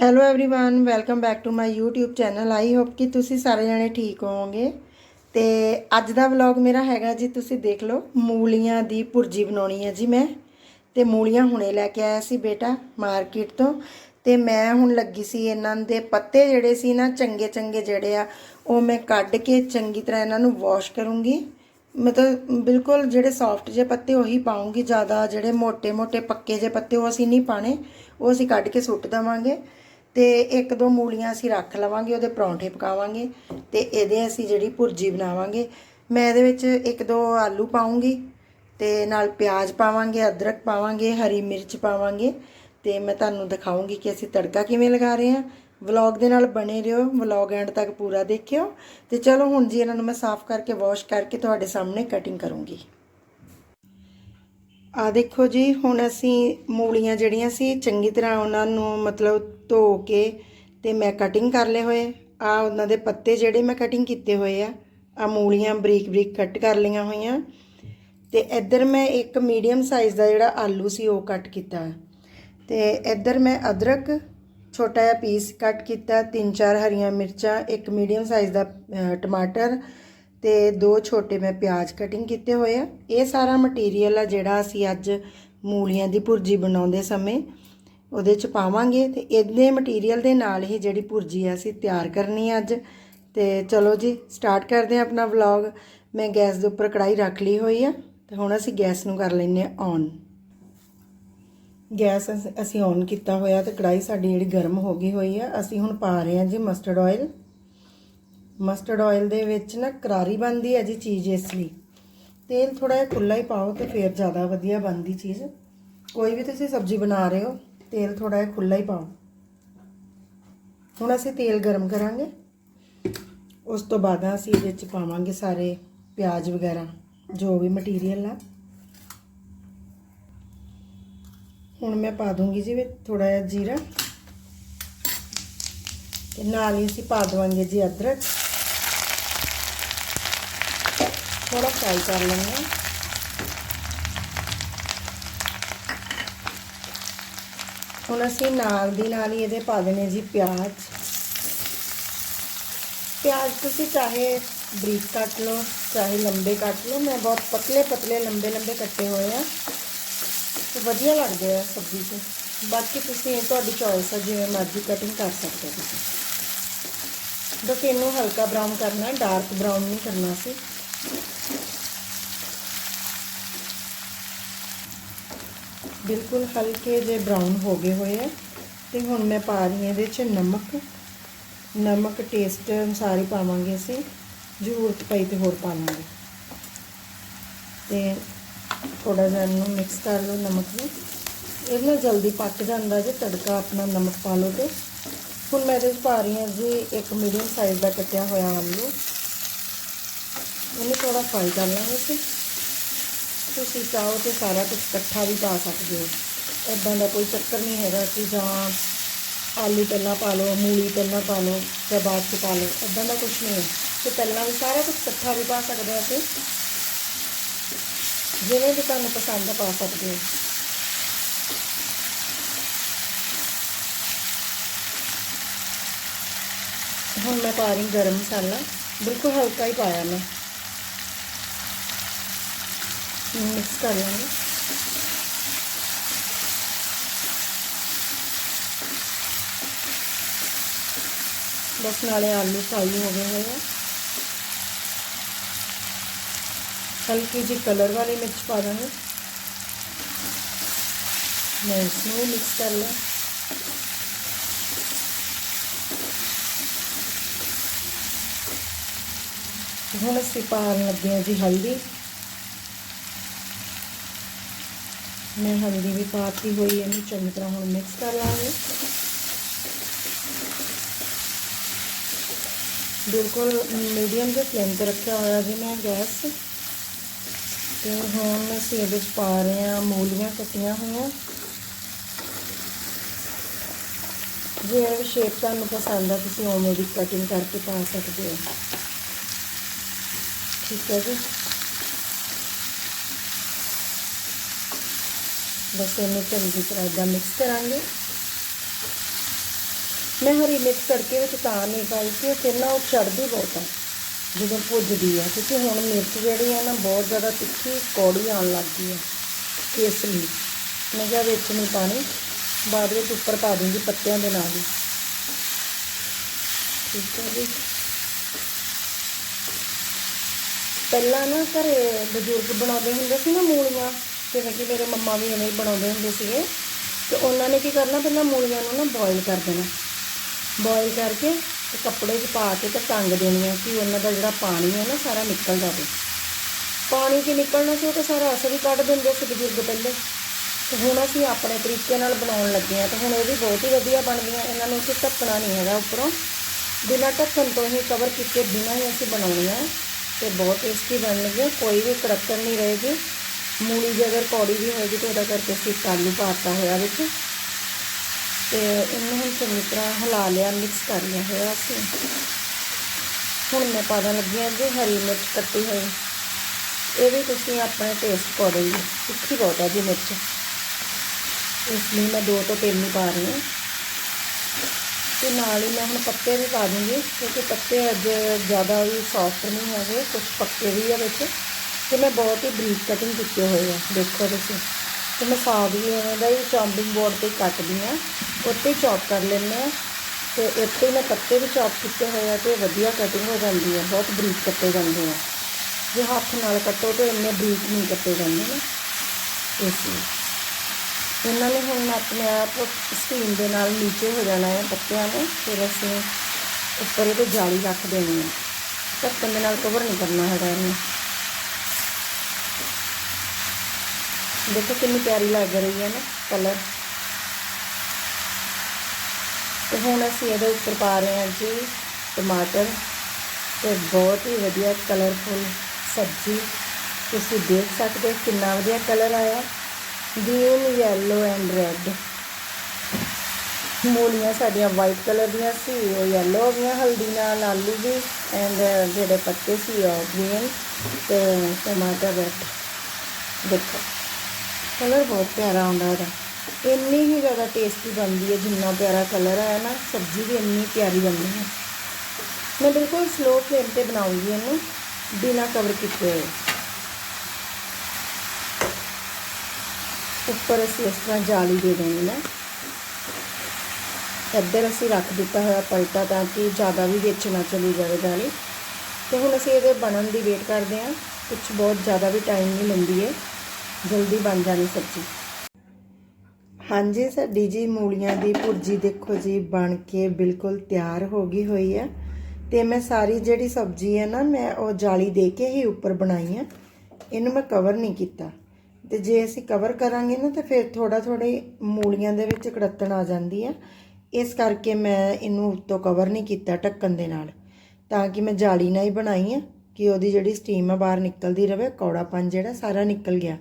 Hello everyone welcome back to my YouTube channel I hope ਕਿ ਤੁਸੀਂ ਸਾਰੇ ਜਣੇ ਠੀਕ ਹੋਵੋਗੇ। ਤੇ ਅੱਜ ਦਾ ਵਲੌਗ ਮੇਰਾ ਹੈਗਾ ਜੀ, ਤੁਸੀਂ ਦੇਖ ਲਓ, ਮੂਲੀਆਂ ਦੀ ਪੁਰਜੀ ਬਣਾਉਣੀ ਹੈ ਜੀ ਮੈਂ। ਤੇ ਮੂਲੀਆਂ ਹੁਣੇ ਲੈ ਕੇ ਆਇਆ ਸੀ ਬੇਟਾ ਮਾਰਕੀਟ ਤੋਂ। ਤੇ ਮੈਂ ਹੁਣ ਲੱਗੀ ਸੀ ਇਹਨਾਂ ਦੇ ਪੱਤੇ ਜਿਹੜੇ ਸੀ ਨਾ, ਚੰਗੇ ਚੰਗੇ ਜਿਹੜੇ ਆ, ਉਹ ਮੈਂ ਕੱਢ ਕੇ ਚੰਗੀ ਤਰ੍ਹਾਂ ਇਹਨਾਂ ਨੂੰ ਵਾਸ਼ ਕਰੂੰਗੀ। ਮਤਲਬ ਬਿਲਕੁਲ ਜਿਹੜੇ ਸੌਫਟ ਜਿਹੇ ਪੱਤੇ, ਉਹੀ ਪਾਉਂਗੀ। ਜ਼ਿਆਦਾ ਜਿਹੜੇ ਮੋٹے ਮੋٹے ਪੱਕੇ ਜਿਹੇ ਪੱਤੇ, ਉਹ ਅਸੀਂ ਨਹੀਂ ਪਾਣੇ ਉਹ ਅਸੀਂ ਕੱਢ ਕੇ ਸੁੱਟ ਦਵਾਂਗੇ। ਤੇ ਇੱਕ ਦੋ ਮੂਲੀਆਂ ਅਸੀਂ ਰੱਖ ਲਵਾਂਗੇ, ਉਹਦੇ ਪਰੌਂਠੇ ਪਕਾਵਾਂਗੇ ਤੇ ਇਹਦੇ ਅਸੀਂ ਜਿਹੜੀ ਭੁਰਜੀ ਬਣਾਵਾਂਗੇ। ਮੈਂ ਇਹਦੇ ਵਿੱਚ ਇੱਕ ਦੋ ਆਲੂ ਪਾਉਂਗੀ ਤੇ ਨਾਲ ਪਿਆਜ਼ ਪਾਵਾਂਗੇ, ਅਦਰਕ ਪਾਵਾਂਗੇ, ਹਰੀ ਮਿਰਚ ਪਾਵਾਂਗੇ ਤੇ ਮੈਂ ਤੁਹਾਨੂੰ ਦਿਖਾਉਂਗੀ ਕਿ ਅਸੀਂ ਤੜਕਾ ਕਿਵੇਂ ਲਗਾ ਰਹੇ ਹਾਂ। ਵਲੌਗ ਦੇ ਨਾਲ ਬਣੇ ਰਹੋ, ਵਲੌਗ ਐਂਡ ਤੱਕ ਪੂਰਾ ਦੇਖਿਓ ਤੇ ਚਲੋ ਹੁਣ ਜੀ ਇਹਨਾਂ ਨੂੰ ਮੈਂ ਸਾਫ਼ ਕਰਕੇ ਵਾਸ਼ ਕਰਕੇ ਤੁਹਾਡੇ ਸਾਹਮਣੇ ਕਟਿੰਗ ਕਰੂੰਗੀ। ਆ ਦੇਖੋ ਜੀ, ਹੁਣ ਅਸੀਂ ਮੂਲੀਆਂ ਜਿਹੜੀਆਂ ਸੀ, ਚੰਗੀ ਤਰ੍ਹਾਂ ਉਹਨਾਂ ਨੂੰ ਮਤਲਬ ਧੋ ਕੇ ਤੇ ਮੈਂ ਕਟਿੰਗ ਕਰ ਲਏ ਹੋਏ। ਆ ਉਹਨਾਂ ਦੇ ਪੱਤੇ ਜਿਹੜੇ ਮੈਂ ਕਟਿੰਗ ਕੀਤੇ ਹੋਏ ਆ ਆ ਮੂਲੀਆਂ ਬਰੀਕ ਬਰੀਕ ਕੱਟ ਕਰ ਲਈਆਂ ਹੋਈਆਂ। ਤੇ ਇੱਧਰ ਮੈਂ ਇੱਕ ਮੀਡੀਅਮ ਸਾਈਜ਼ ਦਾ ਜਿਹੜਾ ਆਲੂ ਸੀ, ਉਹ ਕੱਟ ਕੀਤਾ। ਤੇ ਇੱਧਰ ਮੈਂ ਅਦਰਕ, ਛੋਟਾ ਜਿਹਾ ਪੀਸ ਕੱਟ ਕੀਤਾ, ਤਿੰਨ ਚਾਰ ਹਰੀਆਂ ਮਿਰਚਾਂ, ਇੱਕ ਮੀਡੀਅਮ ਸਾਈਜ਼ ਦਾ ਟਮਾਟਰ ਤੇ ਦੋ ਛੋਟੇ ਮੈਂ ਪਿਆਜ਼ ਕਟਿੰਗ ਕੀਤੇ ਹੋਏ ਆ। ਇਹ ਸਾਰਾ ਮਟੀਰੀਅਲ ਆ ਜਿਹੜਾ ਅਸੀਂ ਅੱਜ ਮੂਲੀਆਂ ਦੀ ਭੁਰਜੀ ਬਣਾਉਂਦੇ ਸਮੇਂ ਉਹਦੇ ਚ ਪਾਵਾਂਗੇ ਤੇ ਇਹਦੇ ਮਟੀਰੀਅਲ ਦੇ ਨਾਲ ਹੀ ਜਿਹੜੀ ਭੁਰਜੀ ਆ ਅਸੀਂ ਤਿਆਰ ਕਰਨੀ ਆ ਅੱਜ। ਤੇ ਚਲੋ ਜੀ ਸਟਾਰਟ ਕਰਦੇ ਆ ਆਪਣਾ ਵਲੌਗ ਮੈਂ ਗੈਸ ਦੇ ਉੱਪਰ ਕੜਾਈ ਰੱਖ ਲਈ ਹੋਈ ਆ ਤੇ ਹੁਣ ਅਸੀਂ ਗੈਸ ਨੂੰ ਕਰ ਲੈਂਦੇ ਆ ਔਨ ਗੈਸ ਅਸ- ਅਸੀਂ ਔਨ ਕੀਤਾ ਹੋਇਆ ਤੇ ਕੜਾਈ ਸਾਡੀ ਜਿਹੜੀ ਗਰਮ ਹੋ ਗਈ ਹੋਈ ਆ, ਅਸੀਂ ਹੁਣ ਪਾ ਰਹੇ ਹਾਂ ਜੀ ਮਸਟਰਡ ਆਇਲ ਮਸਟਰਡ ਆਇਲ ਦੇ ਵਿੱਚ ਨਾ ਕਰਾਰੀ ਬਣਦੀ ਹੈ ਜੀ ਚੀਜ਼ ਇਸ ਲਈ। ਤੇਲ ਥੋੜਾ ਜਿਹਾ ਖੁੱਲਾ ਹੀ ਪਾਓ ਤੇ ਫਿਰ ਜ਼ਿਆਦਾ ਵਧੀਆ ਬਣਦੀ ਚੀਜ਼। ਕੋਈ ਵੀ ਤੁਸੀਂ ਸਬਜ਼ੀ ਬਣਾ ਰਹੇ ਹੋ, ਤੇਲ ਥੋੜਾ ਜਿਹਾ ਖੁੱਲਾ ਹੀ ਪਾਓ। ਹੁਣ ਅਸੀਂ ਤੇਲ ਗਰਮ ਕਰਾਂਗੇ। ਉਸ ਤੋਂ ਬਾਅਦ ਅਸੀਂ ਇਹਦੇ ਵਿੱਚ ਪਾਵਾਂਗੇ ਸਾਰੇ ਪਿਆਜ਼ ਵਗੈਰਾ, ਜੋ ਵੀ ਮਟੀਰੀਅਲ ਆ। ਹੁਣ ਮੈਂ ਪਾ ਦੂੰਗੀ ਜੀ ਵਿੱਚ ਥੋੜਾ ਜਿਹਾ ਜੀਰਾ। ਤੇ ਨਾਲ ਹੀ ਅਸੀਂ ਪਾ ਦਵਾਂਗੇ ਜੀ ਅਦਰਕ। ਥੋੜਾ ਫਰਾਈ ਕਰ ਲੈਂਦੇ ਹਾਂ। ਹੁਣ ਅਸੀਂ ਨਾਲ ਦੀ ਨਾਲ ਹੀ ਇਹਦੇ ਪਾ ਦੇਣੇ ਜੀ ਪਿਆਜ਼। ਪਿਆਜ਼ ਤੁਸੀਂ ਚਾਹੇ ਬਰੀਕ ਕੱਟ ਲਓ, ਚਾਹੇ ਲੰਬੇ ਕੱਟ ਲਓ, ਮੈਂ ਬਹੁਤ ਪਤਲੇ ਪਤਲੇ, ਲੰਬੇ ਲੰਬੇ ਕੱਟੇ ਹੋਏ ਆ। ਤੇ ਵਧੀਆ ਲੱਗਦੇ ਆ ਸਬਜ਼ੀ 'ਚ ਬਾਕੀ ਤੁਸੀਂ ਤੁਹਾਡੀ ਚੋਇਸ ਹੈ ਜਿਵੇਂ ਮਰਜ਼ੀ ਕਟਿੰਗ ਕਰ ਸਕਦੇ ਹੋ। ਤੁਸੀਂ ਬਸ ਇਹਨੂੰ ਹਲਕਾ ਬਰਾਊਨ ਕਰਨਾ ਡਾਰਕ ਬਰਾਊਨ ਨਹੀਂ ਕਰਨਾ ਸੀ। ਬਿਲਕੁਲ ਹਲਕੇ ਜੇ ਬਰਾਊਨ ਹੋ ਗਏ ਹੋਏ ਆ। ਤੇ ਹੁਣ ਮੈਂ ਪਾ ਰਹੀ ਹਾਂ ਇਹਦੇ 'ਚ ਨਮਕ। ਨਮਕ ਟੇਸਟ ਅਨੁਸਾਰ ਹੀ ਪਾਵਾਂਗੇ ਅਸੀਂ। ਜ਼ਰੂਰਤ ਪਈ ਤੇ ਹੋਰ ਪਾਵਾਂਗੇ। ਤੇ ਥੋੜਾ ਜਿਹਾ ਇਹਨੂੰ ਮਿਕਸ ਕਰ ਲਓ ਨਮਕ ਨੂੰ। ਇਹਦੇ ਨਾਲ ਜਲਦੀ ਪੱਕ ਜਾਂਦਾ ਜੇ, ਤੜਕਾ ਆਪਣਾ ਨਮਕ ਪਾ ਲਓ ਤੇ। ਹੁਣ ਮੈਂ ਇਹਦੇ ਵਿੱਚ ਪਾ ਰਹੀ ਹਾਂ ਜੀ ਇੱਕ ਮੀਡੀਅਮ ਸਾਈਜ਼ ਦਾ ਕੱਟਿਆ ਹੋਇਆ ਆਲੂ। ਇਹਨੂੰ ਥੋੜਾ ਫਰਾਈ ਕਰ ਲਾਂਗੇ ਤੇ ਤੁਸੀਂ ਚਾਹੋ ਤੇ ਸਾਰਾ ਕੁਝ ਇਕੱਠਾ ਵੀ ਪਾ ਸਕਦੇ ਹੋ। ਇਦਾਂ ਦਾ ਕੋਈ ਚੱਕਰ ਨਹੀਂ ਹੈਗਾ ਕਿ ਜਾਂ ਆਲੂ ਪਹਿਲਾਂ ਪਾ ਲਓ, ਮੂਲੀ ਪਹਿਲਾਂ ਪਾ ਲਓ ਜਾਂ ਬਾਅਦ ਚ ਪਾ ਲਓ ਇਦਾਂ ਦਾ ਕੁਝ ਨਹੀਂ ਹੈ। ਤੇ ਪਹਿਲਾਂ ਵੀ ਸਾਰਾ ਕੁਝ ਇਕੱਠਾ ਵੀ ਪਾ ਸਕਦੇ ਹੋ ਅਸੀਂ ਜਿਵੇਂ ਵੀ ਤੁਹਾਨੂੰ ਪਸੰਦ ਆ, ਪਾ ਸਕਦੇ ਹੋ। ਹੁਣ ਮੈਂ ਪਾ ਰਹੀ ਗਰਮ ਮਸਾਲਾ। ਬਿਲਕੁਲ ਹਲਕਾ ਹੀ ਪਾਇਆ ਮੈਂ। ਮਿਕਸ ਕਰ ਲਾਂਗੇ ਬਸ ਨਾਲੇ ਆਲੂ ਫਰਾਈ ਹੋ ਗਏ ਹੋਏ ਆ ਹਲਕੀ ਜਿਹੀ ਕਲਰ ਵਾਲੀ ਮਿਰਚ ਪਾ ਦਾਂਗੇ ਮੈਂ ਇਸ ਨੂੰ ਮਿਕਸ ਕਰ ਲਿਆ ਹੁਣ ਅਸੀਂ ਪਾਉਣ ਲੱਗੇ ਹਾਂ ਜੀ ਹਲਦੀ ਮੈਂ ਹਲਦੀ ਵੀ ਪਾਤੀ ਹੋਈ ਇਹਨੂੰ ਚੰਗੀ ਤਰ੍ਹਾਂ ਹੁਣ ਮਿਕਸ ਕਰ ਲਾਂਗੇ। ਬਿਲਕੁਲ ਮੀਡੀਅਮ ਦੇ ਫਲੇਮ ਤੇ ਰੱਖਿਆ ਹੋਇਆ ਜੀ ਮੈਂ ਗੈਸ। ਤੇ ਹੁਣ ਅਸੀਂ ਇਹਦੇ ਵਿੱਚ ਪਾ ਰਹੇ ਹਾਂ, ਮੂਲੀਆਂ ਕੱਟੀਆਂ ਹੋਈਆਂ। ਜੇ ਇਹ ਸ਼ੇਪ ਤੁਹਾਨੂੰ ਪਸੰਦ ਆ, ਤੁਸੀਂ ਉਵੇਂ ਦੀ ਕਟਿੰਗ ਕਰਕੇ ਪਾ ਸਕਦੇ ਹੋ। ਠੀਕ ਹੈ ਜੀ। ਬਸ ਇਹਨੂੰ ਚੰਗੀ ਤਰ੍ਹਾਂ ਦਾ ਮਿਕਸ ਕਰਾਂਗੇ। ਮੈਂ ਹਰੀ ਮਿਰਚ ਤੜਕੇ ਵਿੱਚ ਤਾਂ ਨਹੀਂ ਪਾਈ ਕਿ ਫਿਰ ਨਾ ਉਹ ਚੜਦੀ ਬਹੁਤ ਆ, ਜਦੋਂ ਭੁੱਜਦੀ ਆ, ਕਿਉਂਕਿ ਹੁਣ ਮਿਰਚ ਜਿਹੜੀ ਆ ਨਾ ਬਹੁਤ ਜ਼ਿਆਦਾ ਤਿੱਖੀ ਕੌੜੀ ਆਉਣ ਲੱਗ ਗਈ ਆ, ਇਸ ਲਈ। ਮੈਂ ਕਿਹਾ ਵਿੱਚ ਨਹੀਂ ਪਾਣੀ, ਬਾਅਦ ਵਿੱਚ ਉੱਪਰ ਪਾ ਦੂੰਗੀ ਪੱਤਿਆਂ ਦੇ ਨਾਲ ਹੀ। ਠੀਕ ਹੈ ਜੀ। ਪਹਿਲਾਂ ਨਾ ਘਰੇ ਬਜ਼ੁਰਗ ਬਣਾਉਂਦੇ ਹੁੰਦੇ ਸੀ ਨਾ ਮੂਲੀਆਂ ਜਿਵੇਂ ਕਿ ਮੇਰੇ ਮੰਮਾ ਵੀ ਐਵੇਂ ਹੀ ਬਣਾਉਂਦੇ ਹੁੰਦੇ ਸੀਗੇ। ਤੇ ਉਹਨਾਂ ਨੇ ਕੀ ਕਰਨਾ, ਪਹਿਲਾਂ ਮੂਲੀਆਂ ਨੂੰ ਨਾ ਬੋਇਲ ਕਰ ਦੇਣਾ। ਬੋਇਲ ਕਰਕੇ ਤੇ ਕੱਪੜੇ 'ਚ ਪਾ ਕੇ ਤੇ ਟੰਗ ਦੇਣੀਆਂ ਕਿ ਉਹਨਾਂ ਦਾ ਜਿਹੜਾ ਪਾਣੀ ਹੈ ਨਾ, ਸਾਰਾ ਨਿਕਲ ਜਾਵੇ। ਪਾਣੀ ਕੀ ਨਿਕਲਣਾ ਸੀ, ਉਹ ਤਾਂ ਸਾਰਾ ਅਸਰ ਵੀ ਕੱਢ ਦਿੰਦੇ ਸੀ ਬਜ਼ੁਰਗ ਪਹਿਲੇ। ਤੇ ਹੁਣ ਅਸੀਂ ਆਪਣੇ ਤਰੀਕੇ ਨਾਲ ਬਣਾਉਣ ਲੱਗੇ ਆ ਤੇ ਹੁਣ ਇਹ ਵੀ ਬਹੁਤ ਹੀ ਵਧੀਆ ਬਣਦੀਆਂ ਇਹਨਾਂ ਨੂੰ ਅਸੀਂ ਢੱਕਣਾ ਨਹੀਂ ਹੈਗਾ ਉੱਪਰੋਂ। ਬਿਨਾਂ ਢੱਕਣ ਤੋਂ ਹੀ ਕਵਰ ਕੀਤੇ ਬਿਨਾਂ ਹੀ ਅਸੀਂ ਬਣਾਉਣੀਆਂ ਤੇ ਬਹੁਤ ਟੇਸਟੀ ਬਣਨਗੀਆਂ ਕੋਈ ਵੀ ਕੜਕਣ ਨਹੀਂ ਰਹੇਗੀ। ਮੂਲੀ ਜੇ ਅਗਰ ਕੌੜੀ ਵੀ ਹੋਏਗੀ ਤਾਂ ਉਹਦਾ ਕਰਕੇ ਅਸੀਂ ਆਲੂ ਪਾਤਾ ਹੋਇਆ ਵਿੱਚ। ਤੇ ਇਹਨੂੰ ਹੁਣ ਚੰਗੀ ਤਰ੍ਹਾਂ ਹਿਲਾ ਲਿਆ ਮਿਕਸ ਕਰ ਲਿਆ ਹੋਇਆ ਅਸੀਂ। ਹੁਣ ਮੈਂ ਪਾ ਦੇਣ ਲੱਗੀ ਹਾਂ ਜੀ ਹਰੀ ਮਿਰਚ ਕੱਟੀ ਹੋਈ। ਇਹ ਵੀ ਤੁਸੀਂ ਆਪਣੇ ਟੇਸਟ ਅਕੋਰਡਿੰਗ ਤਿੱਖੀ ਬਹੁਤ ਹੈ ਜੀ ਮਿਰਚ। ਇਸ ਲਈ ਮੈਂ ਦੋ ਤੋਂ ਤਿੰਨ ਹੀ ਪਾ ਰਹੀ ਹਾਂ। ਤੇ ਨਾਲ ਹੀ ਮੈਂ ਹੁਣ ਪੱਤੇ ਵੀ ਪਾ ਦੂੰਗੀ ਕਿਉਂਕਿ ਪੱਤੇ ਅੱਜ ਜ਼ਿਆਦਾ ਵੀ ਸੌਫਟ ਨਹੀਂ ਹੈਗੇ ਕੁਝ ਪੱਕੇ ਵੀ ਆ ਵਿੱਚ। ਤੇ ਮੈਂ ਬਹੁਤ ਹੀ ਬਰੀਕ ਕਟਿੰਗ ਕੀਤੇ ਹੋਏ ਆ, ਦੇਖੋ ਤੁਸੀਂ। ਤੇ ਮੈਂ ਸਾਗ ਵੀ ਐਵੇਂ ਦਾ ਹੀ ਚੌਪਿੰਗ ਬੋਰਡ ਤੇ ਕੱਟਦੀ ਆ, ਉੱਤੇ ਹੀ ਚੌਪ ਕਰ ਲੈਂਦੇ ਆ। ਤੇ ਇੱਥੇ ਮੈਂ ਪੱਤੇ ਵੀ ਚੌਪ ਕੀਤੇ ਹੋਏ ਆ ਤੇ ਵਧੀਆ ਕਟਿੰਗ ਹੋ ਜਾਂਦੀ ਆ, ਬਹੁਤ ਬਰੀਕ ਕੱਟੇ ਜਾਂਦੇ ਆ। ਜੇ ਹੱਥ ਨਾਲ ਕੱਟੋ ਤੇ ਇੰਨੇ ਬਰੀਕ ਨਹੀਂ ਕੱਟੇ ਜਾਂਦੇ ਨੇ। ਇਸ ਲਈ। ਇਹਨਾਂ ਨੇ ਹੁਣ ਆਪਣੇ ਆਪ ਸਟੀਮ ਦੇ ਨਾਲ ਨੀਚੇ ਹੋ ਜਾਣਾ ਹੈ ਪੱਤਿਆਂ ਨੂੰ, ਫਿਰ ਅਸੀਂ ਉੱਪਰ ਇਹਦੇ ਜਾਲੀ ਰੱਖ ਦੇਣੀ ਹੈ ਢੱਕਣ ਦੇ ਨਾਲ ਕਵਰ ਨਹੀਂ ਕਰਨਾ ਹੈਗਾ ਇਹਨੂੰ। ਦੇਖੋ ਕਿੰਨੀ ਪਿਆਰੀ ਲੱਗ ਰਹੀ ਹੈ ਨਾ ਕਲਰ। ਤੇ ਹੁਣ ਅਸੀਂ ਇਹਦੇ ਉੱਪਰ ਪਾ ਰਹੇ ਹਾਂ ਜੀ ਟਮਾਟਰ ਤੇ ਬਹੁਤ ਹੀ ਵਧੀਆ ਕਲਰਫੁਲ ਸਬਜ਼ੀ। ਤੁਸੀਂ ਦੇਖ ਸਕਦੇ ਹੋ ਕਿੰਨਾ ਵਧੀਆ ਕਲਰ ਆਇਆ। ਗ੍ਰੀਨ ਯੈਲੋ ਐਂਡ ਰੈੱਡ ਮੂਲੀਆਂ ਸਾਡੀਆਂ ਵਾਈਟ ਕਲਰ ਦੀਆਂ ਸੀ, ਉਹ ਯੈਲੋ ਹੋ ਗਈਆਂ, ਹਲਦੀ ਨਾਲ ਆਲੂ ਵੀ ਐਂਡ ਜਿਹੜੇ ਪੱਤੇ ਸੀ ਉਹ ਗ੍ਰੀਨ ਤੇ ਟਮਾਟਰ ਰੈੱਡ ਦੇਖੋ। ਕਲਰ ਬਹੁਤ ਪਿਆਰਾ ਆਉਂਦਾ ਉਹਦਾ। ਇੰਨੀ ਹੀ ਜ਼ਿਆਦਾ ਟੇਸਟੀ ਬਣਦੀ ਹੈ, ਜਿੰਨਾ ਪਿਆਰਾ ਕਲਰ ਆਇਆ ਨਾ, ਸਬਜ਼ੀ ਵੀ ਇੰਨੀ ਪਿਆਰੀ ਬਣਦੀ ਹੈ। ਮੈਂ ਬਿਲਕੁਲ ਸਲੋ ਫਲੇਮ ਤੇ ਬਣਾਉਂਗੀ ਇਹਨੂੰ, ਬਿਨਾ ਕਵਰ ਕੀਤੇ ਹੋਏ। ਉੱਪਰ ਅਸੀਂ ਇਸ ਤਰ੍ਹਾਂ ਜਾਲੀ ਦੇ ਦੇਣੀ ਹੈ। ਇੱਧਰ ਅਸੀਂ ਰੱਖ ਦਿੱਤਾ ਹੋਇਆ ਪਲਟਾ ਤਾਂ ਕਿ ਜ਼ਿਆਦਾ ਵੀ ਵਿੱਚ ਨਾ ਚਲੀ ਜਾਵੇ ਜਾਲੀ। ਤੇ ਹੁਣ ਅਸੀਂ ਇਹਦੇ ਬਣਨ ਦੀ ਵੇਟ ਕਰਦੇ ਹਾਂ। ਕੁਝ ਬਹੁਤ ਜ਼ਿਆਦਾ ਵੀ ਟਾਈਮ ਨਹੀਂ ਲੈਂਦੀ ਹੈ ਜਲਦੀ ਬਣ ਜਾਣੀ ਸਬਜ਼ੀ। ਹਾਂਜੀ ਸਾਡੀ ਜੀ ਮੂਲੀਆਂ ਦੀ ਭੁਰਜੀ ਦੇਖੋ ਜੀ, ਬਣ ਕੇ ਬਿਲਕੁਲ ਤਿਆਰ ਹੋ ਗਈ ਹੋਈ ਹੈ ਤੇ ਮੈਂ ਸਾਰੀ ਜਿਹੜੀ ਸਬਜ਼ੀ ਹੈ ਨਾ, ਮੈਂ ਉਹ ਜਾਲੀ ਦੇ ਕੇ ਹੀ ਉੱਪਰ ਬਣਾਈ ਹੈ ਇਹਨੂੰ ਮੈਂ ਕਵਰ ਨਹੀਂ ਕੀਤਾ। ਤੇ ਜੇ ਅਸੀਂ ਕਵਰ ਕਰਾਂਗੇ ਨਾ, ਤਾਂ ਫਿਰ ਥੋੜਾ ਥੋੜੀ ਮੂਲੀਆਂ ਦੇ ਵਿੱਚ ਕੜੱਤਣ ਆ ਜਾਂਦੀ ਹੈ ਇਸ ਕਰਕੇ ਮੈਂ ਇਹਨੂੰ ਉੱਤੋਂ ਕਵਰ ਨਹੀਂ ਕੀਤਾ ਢੱਕਣ ਦੇ ਨਾਲ। ਤਾਂ ਕਿ ਮੈਂ ਜਾਲੀ ਨਾਲ ਹੀ ਬਣਾਈ ਹੈ ਕਿ ਉਹਦੀ ਜਿਹੜੀ ਸਟੀਮ ਆ ਬਾਹਰ ਨਿਕਲਦੀ ਰਵੇ ਕੌੜਾਪਨ ਜਿਹੜਾ ਸਾਰਾ ਨਿਕਲ ਗਿਆ।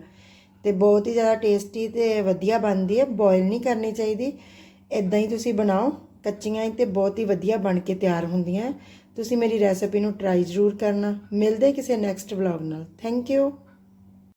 ਤੇ ਬਹੁਤ ਹੀ ਜ਼ਿਆਦਾ ਟੇਸਟੀ ਤੇ ਵਧੀਆ ਬਣਦੀ ਹੈ। ਬੋਇਲ ਨਹੀਂ ਕਰਨੀ ਚਾਹੀਦੀ। ਇਦਾਂ ਹੀ ਤੁਸੀਂ ਬਣਾਓ। ਕੱਚੀਆਂ ਹੀ ਤੇ ਬਹੁਤ ਹੀ ਵਧੀਆ ਬਣ ਕੇ ਤਿਆਰ ਹੁੰਦੀਆਂ ਤੁਸੀਂ ਮੇਰੀ ਰੈਸਿਪੀ ਨੂੰ ਟਰਾਈ ਜ਼ਰੂਰ ਕਰਨਾ। ਮਿਲਦੇ ਕਿਸੇ ਨੈਕਸਟ ਵਲੌਗ ਨਾਲ। Thank you